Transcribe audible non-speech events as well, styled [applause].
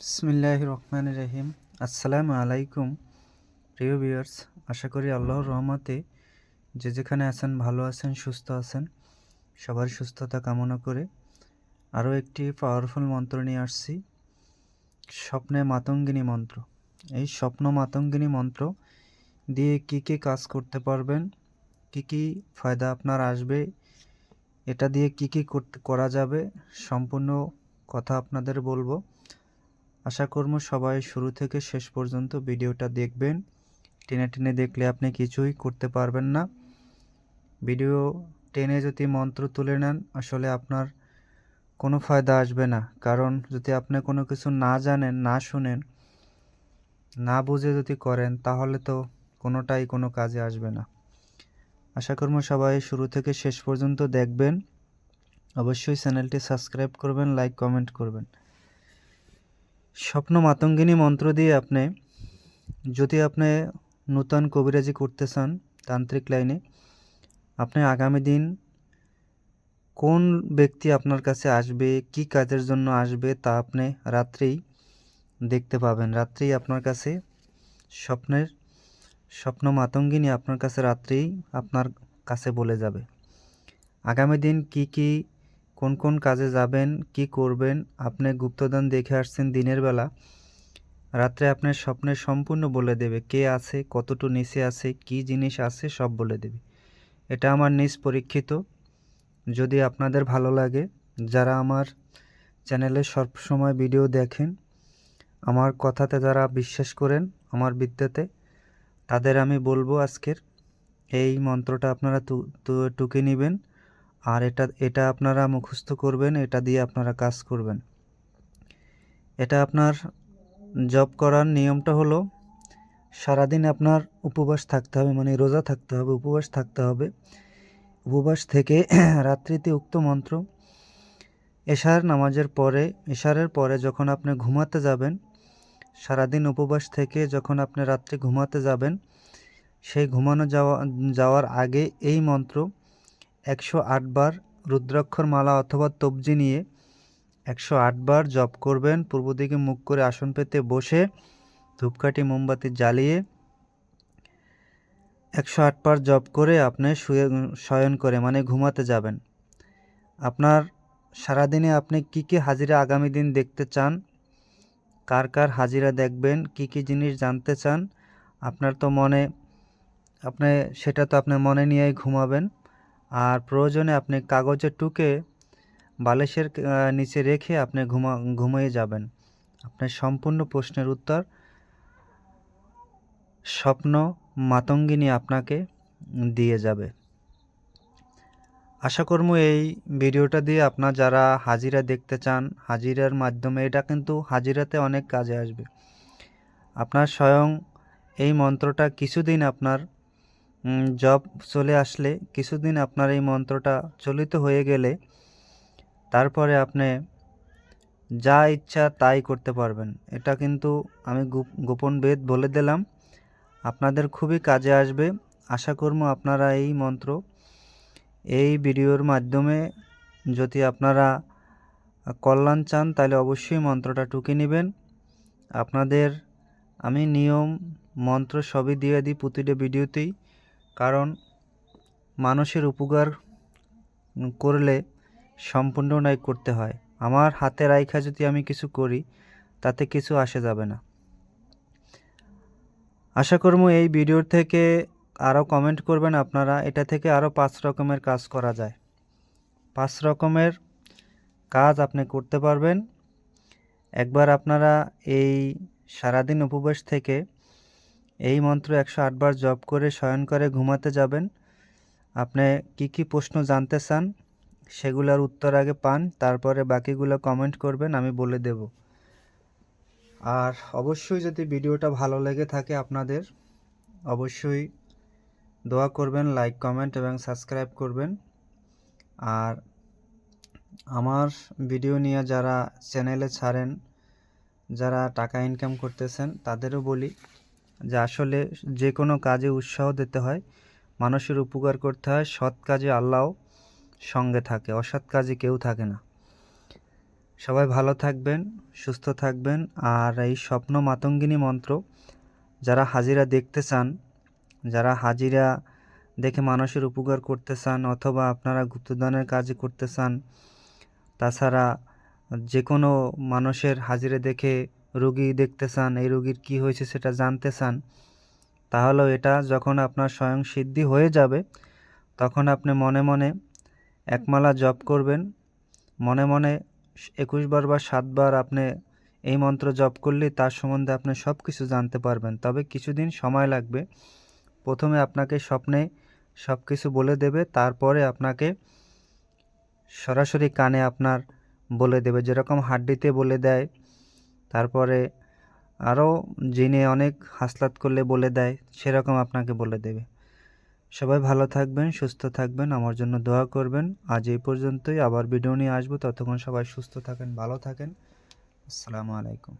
বিসমিল্লাহ রহমান রহিম। আসসালামু আলাইকুম, প্রিয় ভিউয়ার্স। আশা করি আল্লাহর রহমতে যে যেখানে আছেন, ভালো আছেন, সুস্থ আছেন, সবার সুস্থতা কামনা করে আরও একটি পাওয়ারফুল মন্ত্র নিয়ে আসছি। স্বপ্নে মাতঙ্গিনী মন্ত্র। এই স্বপ্ন মাতঙ্গিনী মন্ত্র দিয়ে কি কি কাজ করতে পারবেন, কি কি ফায়দা আপনার আসবে, এটা দিয়ে কি কি করা যাবে, সম্পূর্ণ কথা আপনাদের বলব। আশা করব সবাই শুরু থেকে শেষ পর্যন্ত ভিডিওটা দেখবেন। টেনে টেনে দেখলে আপনি কিছুই করতে পারবেন না। ভিডিও টেনে যদি মন্ত্র তুলে নেন, আসলে আপনার কোনো ফায়দা আসবে না। কারণ যদি আপনি কোনো কিছু না জানেন, না শুনেন, না বুঝে যদি করেন, তাহলে তো কোনোটাই কোনো কাজে আসবে না। আশা করব সবাই শুরু থেকে শেষ পর্যন্ত দেখবেন। অবশ্যই চ্যানেলটি সাবস্ক্রাইব করবেন, লাইক, কমেন্ট করবেন। স্বপ্ন মাতঙ্গিনী মন্ত্র দিয়ে আপনি, যদি আপনি নূতন কবিরাজি করতে চান তান্ত্রিক লাইনে, আপনি আগামী দিন কোন ব্যক্তি আপনার কাছে আসবে, কি কাজের জন্য আসবে তা আপনি রাত্রেই দেখতে পাবেন। রাত্রেই আপনার কাছে স্বপ্নের, স্বপ্ন মাতঙ্গিনী আপনার কাছে রাত্রেই আপনার কাছে বলে যাবে। আগামী দিন কি কি কোন কোন কাজে যাবেন, কি করবেন, আপনি গুপ্তদান দেখে আসছেন দিনের বেলা। রাত্রে আপনার স্বপ্নে সম্পূর্ণ বলে দেবে কে আছে কতটু নিচে আছে, কি জিনিস আছে, সব বলে দেবে। এটা আমার নিজ পরীক্ষিত। যদি আপনাদের ভালো লাগে, যারা আমার চ্যানেলে সবসময় ভিডিও দেখেন, আমার কথাতে যারা বিশ্বাস করেন, আমার বিদ্যাতে তাদের আমি বলব আজকের এই মন্ত্রটা আপনারা টুকে নেবেন। আর এটা এটা আপনারা মুখস্থ করবেন, এটা দিয়ে আপনারা কাজ করবেন। এটা আপনার জব করার নিয়মটা হলো, সারাদিন আপনার উপবাস থাকতে হবে মানে রোজা থাকতে হবে, উপবাস থাকতে হবে। উপবাস থেকে [clears throat] রাত্রিতে উক্ত মন্ত্র, এশার নামাজের পরে, এশারের পরে যখন আপনি ঘুমাতে যাবেন, সারাদিন উপবাস থেকে যখন আপনি রাত্রে ঘুমাতে যাবেন, সেই ঘুমানো যাওয়া, যাওয়ার আগে এই মন্ত্র একশো আটবার রুদ্রাক্ষর মালা অথবা তবজি নিয়ে একশো আটবার জপ করবেন। পূর্ব দিকে মুখ করে আসন পেতে বসে ধূপকাঠি, মোমবাতি জ্বালিয়ে একশো আটবার জপ করে আপনি শুয়ে, শয়ন করে মানে ঘুমাতে যাবেন। আপনার সারাদিনে আপনি কি কি হাজিরা আগামী দিন দেখতে চান? কার কার হাজিরা দেখবেন? কি কি জিনিস জানতে চান? আপনার তো মনে, আপনি, সেটা তো আপনি মনে নিয়েই ঘুমাবেন। আর প্রয়োজনে আপনি কাগজে টুকে বালিশের নিচে রেখে আপনি ঘুমা, ঘুমিয়ে যাবেন। আপনার সম্পূর্ণ প্রশ্নের উত্তর স্বপ্ন মাতঙ্গিনী আপনাকে দিয়ে যাবে। আশা করব এই ভিডিওটা দিয়ে আপনার যারা হাজিরা দেখতে চান, হাজিরার মাধ্যমে এটা কিন্তু হাজিরাতে অনেক কাজে আসবে। আপনার স্বয়ং এই মন্ত্রটা কিছুদিন আপনার জব চলে আসলে কিছুদিন আপনার এই মন্ত্রটা চলিত হয়ে গেলে তারপরে আপনি যা ইচ্ছা তাই করতে পারবেন। এটা কিন্তু আমি গোপন বেদ বলে দিলাম। আপনাদের খুবই কাজে আসবে। আশা করব আপনারা এই মন্ত্র এই ভিডিওর মাধ্যমে যদি আপনারা কল্যাণ চান, তাহলে অবশ্যই মন্ত্রটা টুকে নেবেন। আপনাদের আমি নিয়ম মন্ত্র সবই দিয়ে দিই প্রতিটা ভিডিওতেই। কারণ মানুষের উপকার করলে সম্পূর্ণ নয় করতে হয়। আমার হাতে রাইখা যদি আমি কিছু করি, তাতে কিছু আসে যাবে না। আশা করব এই ভিডিওর থেকে আরও কমেন্ট করবেন আপনারা। এটা থেকে আরও পাঁচ রকমের কাজ করা যায়। পাঁচ রকমের কাজ আপনি করতে পারবেন। একবার আপনারা এই সারাদিন উপবাস থেকে এই মন্ত্র একশো আটবার জপ করে শয়ন করে ঘুমাতে যাবেন। আপনি কি কি প্রশ্ন জানতে চান, সেগুলোর উত্তর আগে পান, তারপরে বাকিগুলো কমেন্ট করবেন, আমি বলে দেব। আর অবশ্যই যদি ভিডিওটা ভালো লেগে থাকে আপনাদের, অবশ্যই দোয়া করবেন লাইক কমেন্ট এবং সাবস্ক্রাইব করবেন। আর আমার ভিডিও নিয়ে যারা চ্যানেলে ছাড়েন, যারা টাকা ইনকাম করতেছেন, তাদেরও বলি যে আসলে যে কোনো কাজে উৎসাহ দিতে হয়, মানুষের উপকার করতে হয়, সৎ কাজে আল্লাহ সঙ্গে থাকে, অসৎ কাজে কেউ থাকে না। সবাই ভালো থাকবেন, সুস্থ থাকবেন, আর এই স্বপ্ন মাতঙ্গিনী মন্ত্র যারা হাজিরা দেখতে চান, যারা হাজিরা দেখে মানুষের উপকার করতে চান অথবা আপনারা গুপ্তদানের কাজ করতে চান, তাছাড়া যে কোনো মানুষের হাজিরা দেখে রুগী দেখতে চান, এই রুগীর কী হয়েছে সেটা জানতে চান, তাহলেও এটা যখন আপনার স্বয়ং সিদ্ধি হয়ে যাবে, তখন আপনি মনে মনে একমালা জপ করবেন। মনে মনে একুশ বার বা সাতবার আপনি এই মন্ত্র জপ করলে তার সম্বন্ধে আপনি সব কিছু জানতে পারবেন। তবে কিছুদিন সময় লাগবে। প্রথমে আপনাকে স্বপ্নে সব কিছু বলে দেবে, তারপরে আপনাকে সরাসরি কানে আপনার বলে দেবে। যেরকম হাড্ডিতে বলে দেয় তারপরে আরও যিনি অনেক হাসলাত করলে বলে দেয়, সেরকম আপনাকে বলে দেবে। সবাই ভালো থাকবেন, সুস্থ থাকবেন, আমার জন্য দোয়া করবেন। আজ এই পর্যন্তই, আবার ভিডিও নিয়ে আসব। ততক্ষণ সবাই সুস্থ থাকেন, ভালো থাকেন। আসসালামু আলাইকুম।